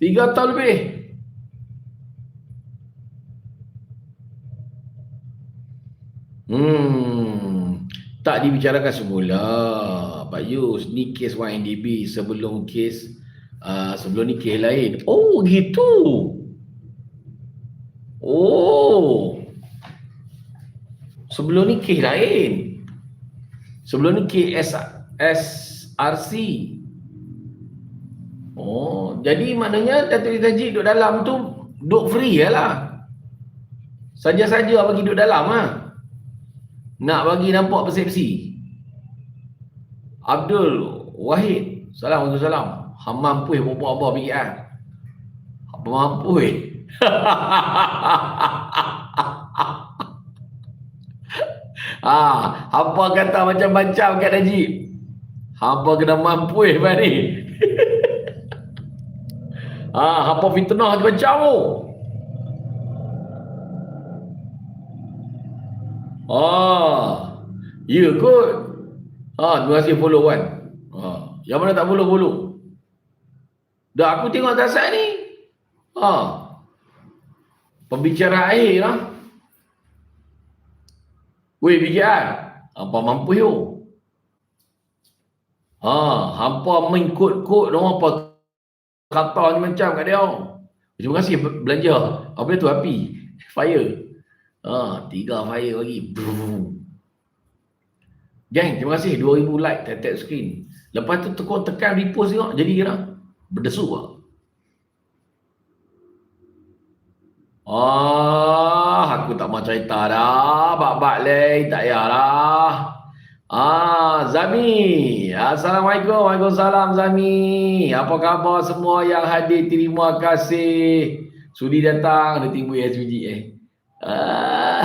Tiga tahun lebih. Hmm. Tak dibicarakan semula. Pak Yus, ni kes YNDB sebelum kes uh, sebelum ni kes lain. Oh, gitu. Oh. Sebelum ni kes lain. Sebelum ni kes SRC. Oh, jadi maknanya Datuk Taji duduk dalam tu duduk free je lah. Saja-saja bagi duduk dalam lah. Nak bagi nampak persepsi. Abdul Wahid. Assalamualaikum salam. Mampu eh buat apa fikir ah. Apa mampu eh. ah, apa kata macam-macam kat Najib. Apa kena mampu eh ni. Ah, apa fitnah macam-macam tu. Ah, ya kot. Ah, terima kasih follow kan. Ah, yang mana tak follow follow. Dah aku tengok atas ni. Ah. Pembicara air lah. Weh bijar. Apa mampu yo? Ha, hampa main kod-kod dong kata ni macam kat dia. Terima kasih belanja. Apa tu api? Fire. Ha, tiga fire lagi. Gang, terima kasih 2000 like tap screen. Lepas tu tekun tekan repost tengok jadi kira berdesu ah. Ah, aku tak mau cerita dah. Bak-bak leh, tak payahlah. Ah, Zami. Assalamualaikum. Waalaikumsalam Zami. Apa khabar semua yang hadir? Terima kasih. Sudi datang. Ada timbul SVG eh. Ah.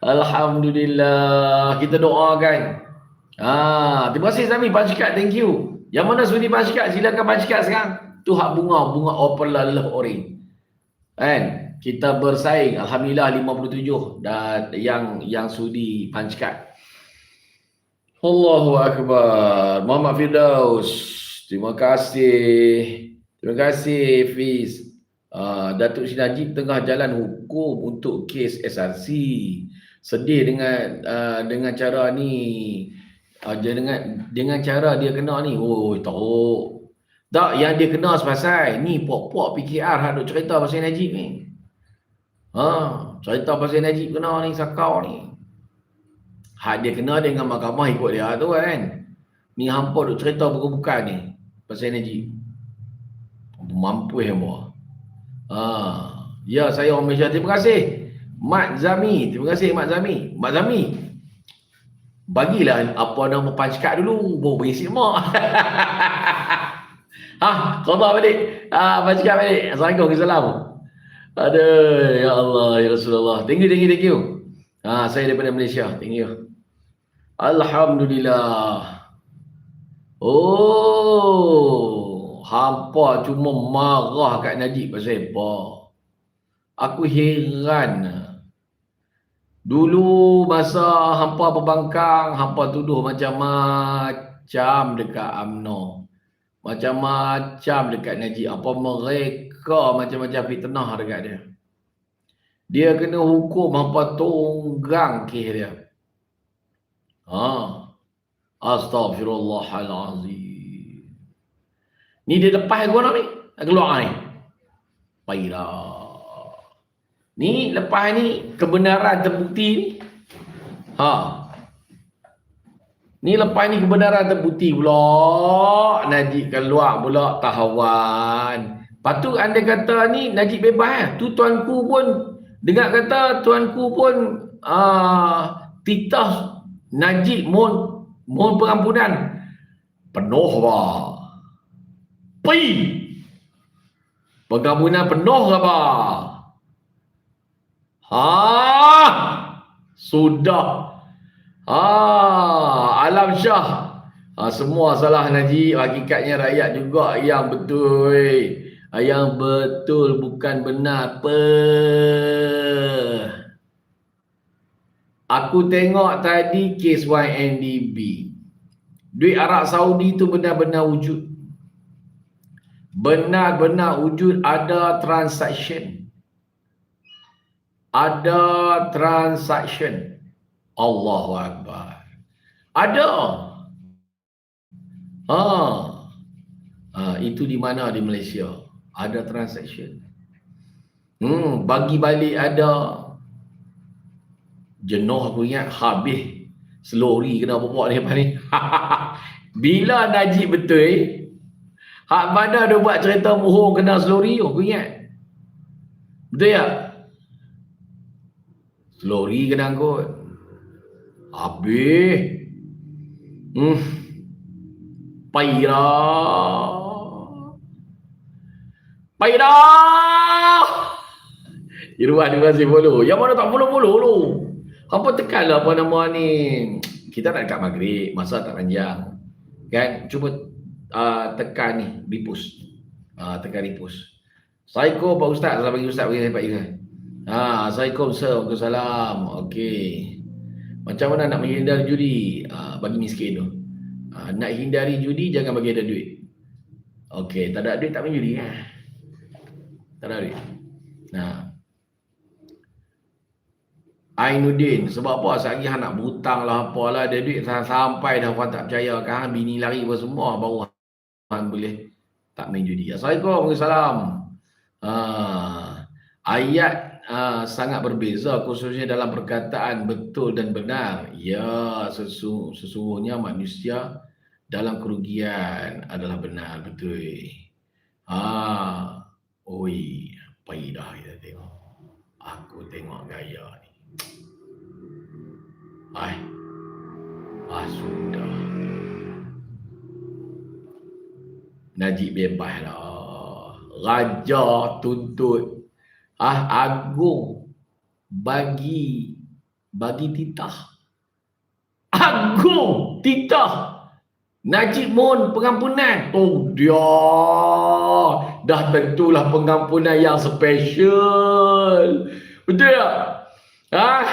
Alhamdulillah. Kita doakan. Ah, terima kasih Zami Pancikat. Thank you. Yang mana sudi Pancikat? Silakan Pancikat sekarang. Tu hak bunga, bunga open lalah orange. Kan? Kita bersaing. Alhamdulillah 57 dan yang yang sudi Pancikat. Allahu Akbar. Muhammad Firdaus. Terima kasih. Terima kasih Fiz. Uh, Datuk Sri Najib tengah jalan hukum untuk kes SRC. Sedih dengan uh, dengan cara ni. Uh, dengan dengan cara dia kena ni. Oh, tahu. Tak, yang dia kena sepasal ni puak-puak PKR hak duk cerita pasal Najib ni. Ha, cerita pasal Najib kena ni sakau ni. Hak dia kena dengan mahkamah ikut dia tu kan. Ni hampa duk cerita bukan-bukan ni pasal Najib. Mampu ya mo. Ha, ya saya orang Malaysia terima kasih. Mat Zami, terima kasih Mat Zami. Mat Zami. Bagilah apa nama pancekat dulu, baru bagi mak. Ha, khabar balik. Ha, baca balik. Assalamualaikum. Assalamualaikum. Aduh, ya Allah, ya Rasulullah. Thank you, thank you, thank you. Ha, saya daripada Malaysia. Thank you. Alhamdulillah. Oh, hampa cuma marah kat Najib pasal apa? Aku heran. Dulu masa hampa berbangkang, hampa tuduh macam-macam dekat UMNO macam-macam dekat Najib. Apa mereka macam-macam fitnah dekat dia. Dia kena hukum apa tunggang kes dia. Ha. Astaghfirullahalazim. Ni dia lepas aku nak ni. Keluar ni. Baiklah. Ni lepas ni kebenaran terbukti ni. Ha. Ni lepas ni kebenaran terbukti pula. Najib keluar pula tahawan. Lepas tu anda kata ni Najib bebas eh. Tu tuanku pun dengar kata tuanku pun uh, titah Najib mohon mohon pengampunan. Penuh ba. Pi. Pengampunan penuh ke ba? Ha? Sudah. Ah, alam syah. Ah, semua salah Najib. Hakikatnya rakyat juga yang betul. Ah, yang betul bukan benar. Apa? Aku tengok tadi kes YNDB. Duit Arab Saudi tu benar-benar wujud. benar-benar wujud ada transaction. Ada transaction. Allahu Akbar. Ada. Ha. ha. Itu di mana di Malaysia? Ada transaction. Hmm, bagi balik ada. Jenuh aku ingat habis. Selori kena bawa ni apa ni. Bila Najib betul, hak mana dia buat cerita bohong kena selori, aku ingat. Betul ya? Selori kena angkut. Habis. Hmm. Paira. Paira. Iruan dia masih follow. Yang mana tak follow-follow lu? Apa tekanlah apa nama ni? Kita nak dekat maghrib, masa tak panjang. Kan? Cuba uh, tekan ni, repost. Uh, tekan repost. Assalamualaikum Pak Ustaz. Selamat pagi Ustaz. Bagi Pak Ira. Ha, Assalamualaikum sir. Waalaikumsalam. Okey. Macam mana nak menghindari judi? Uh, bagi miskin tu. Uh, nak hindari judi, jangan bagi ada duit. Okey, tak ada duit tak main judi. Ha? Duit. Nah, Ainuddin sebab apa sehari hang nak berhutang lah apalah ada duit sampai dah orang tak percaya kan bini lari apa semua baru hang boleh tak main judi. Assalamualaikum warahmatullahi uh, ayat uh, sangat berbeza khususnya dalam perkataan betul dan benar. Ya sesu, sesungguhnya manusia dalam kerugian adalah benar betul. Ah, oi, paidah kita tengok. Aku tengok gaya ni. Ai. Ah, sudah. Najib bebas lah. Raja tuntut. Ah, agung. Bagi. Bagi titah. Agung titah. Najib mohon pengampunan. Oh dia. Dah tentulah pengampunan yang special. Betul tak? Ah,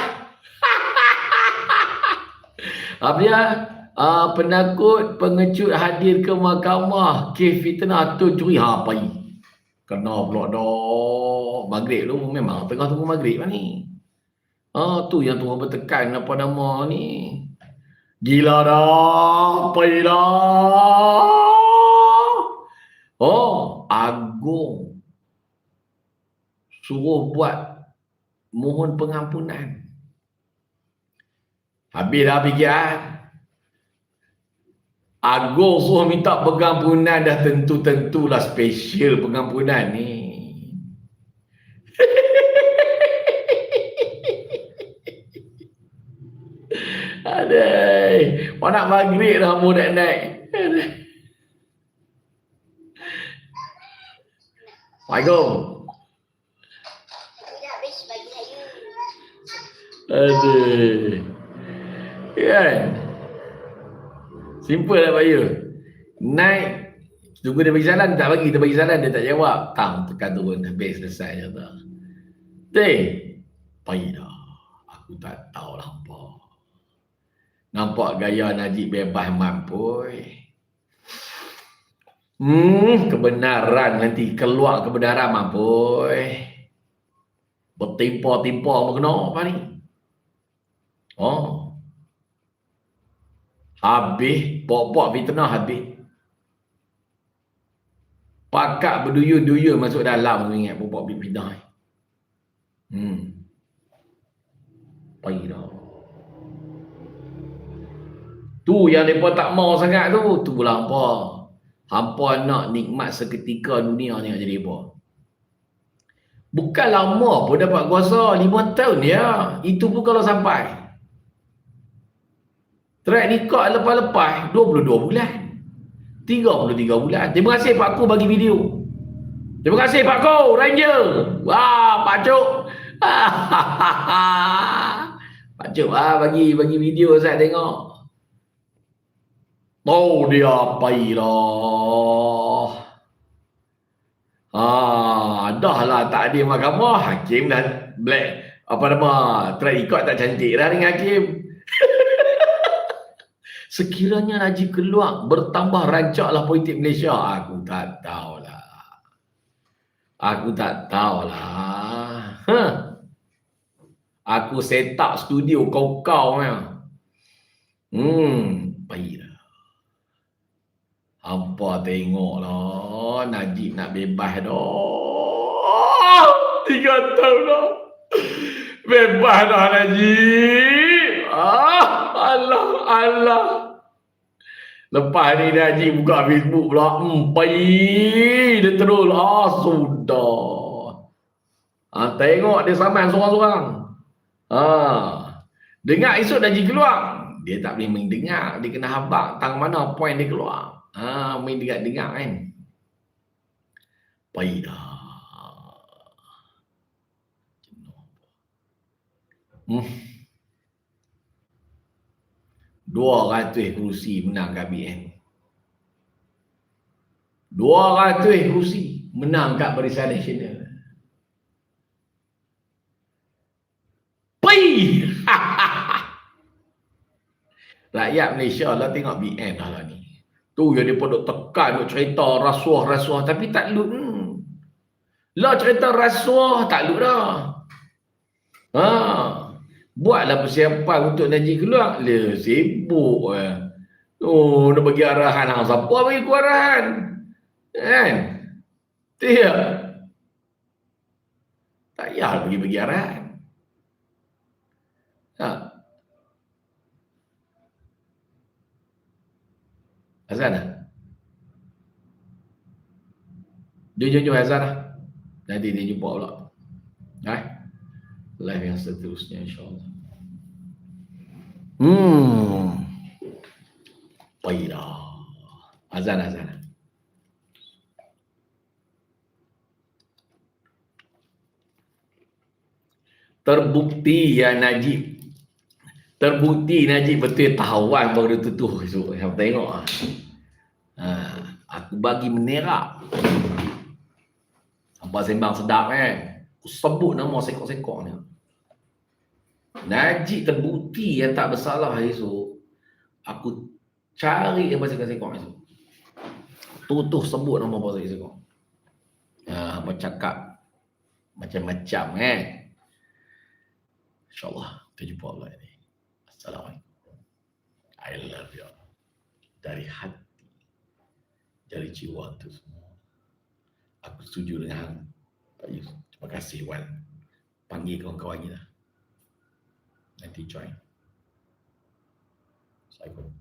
apa? Uh, penakut pengecut hadir ke mahkamah kes fitnah tu curi ha apa ni? Kena pula dah. Maghrib tu memang tengah tunggu maghrib lah ni. Ah tu yang tunggu bertekan apa nama ni. Gila dah. Apa dah? Oh, agung. Suruh buat mohon pengampunan. Habis dah fikiran. Agung suruh minta pengampunan dah tentu-tentulah special pengampunan ni. Aduh, mau nak maghrib dah mau nak naik. Assalamualaikum. Aduh. Kan? Simple lah Pak Yu. Naik. Tunggu dia bagi salam. Tak bagi. Kita bagi salam. Dia tak jawab. Tang. Tekan turun. Habis selesai. Tak. Teh. Pagi dah. Aku tak tahu lah apa. Nampak gaya Najib bebas mampu. Hmm, kebenaran nanti keluar kebenaran mampu. Bertimpa-timpa apa kena apa ni? Oh. Habis, pok-pok fitnah habis. Pakak berduyun-duyun masuk dalam ingat pok-pok fitnah. Hmm. Pagi dah. Tu yang mereka tak mau sangat tu, tu pula hampa. Hampa nak nikmat seketika dunia ni jadi apa? Bukan lama pun dapat kuasa, lima tahun ya. Itu pun kalau sampai. Track nikah lepas-lepas 22 bulan. 33 bulan. Terima kasih Pak Ku bagi video. Terima kasih Pak Ku, Ranger. Wah, Pak Cuk. Pak Cuk ah bagi bagi video saya tengok. Tahu dia apa lah. Ah, dah lah tak ada mahkamah. Hakim dah black. Apa nama? Track ikut tak cantik dah dengan Hakim. Sekiranya Najib keluar bertambah rancaklah politik Malaysia. Aku tak tahulah. Aku tak tahulah. Huh. Aku set up studio kau-kau ya. Hmm, baiklah. Hampa tengoklah Najib nak bebas dah. Tiga tahun dah. Bebas dah Najib. Ah, Allah, Allah. Lepas ni Najib buka Facebook pula. Hmm, baik. Dia terus. Ah, sudah. Ah, tengok dia saman seorang-seorang. Ha. Dengar esok dah keluar. Dia tak boleh mendengar. Dia kena habak tang mana poin dia keluar. Ha, main dengar-dengar kan. Baik dah. Hmm. Dua ratus kursi menang KBN. Dua ratus kursi menang kat Barisan Nasional. Pai! Rakyat Malaysia lah tengok BN lah ni. Tu yang dia pun tekan duk cerita rasuah-rasuah tapi tak lu. Hmm. Lah cerita rasuah tak lu dah. Ha. Buatlah persiapan untuk Najib keluar. Le sibuk eh. Oh, nak bagi arahan hang siapa bagi ku arahan? Kan? Tidak. Tak payah bagi-bagi arahan. Ha. Azan dah? Dia jujur Azan dah. Nanti dia jumpa pula. Right? Live yang seterusnya insyaAllah. Hmm. Baik dah. Azan, azan. Terbukti ya Najib terbukti Najib betul tahawan baru tutup so yang tengok ah. Ha, aku bagi menerak. Apa sembang sedap kan aku sebut nama sekok-sekok ni. Najib terbukti yang tak bersalah esok. Aku cari yang sekok-sekok esok. Tutup sebut nama apa sekok ha, apa cakap macam-macam kan InsyaAllah kita jumpa Allah ini. Assalamualaikum. I love you. Dari hati. Dari jiwa tu semua. Aku setuju dengan Pak Yus. Terima kasih Wan. Panggil kawan-kawan kita. Nanti join. Assalamualaikum.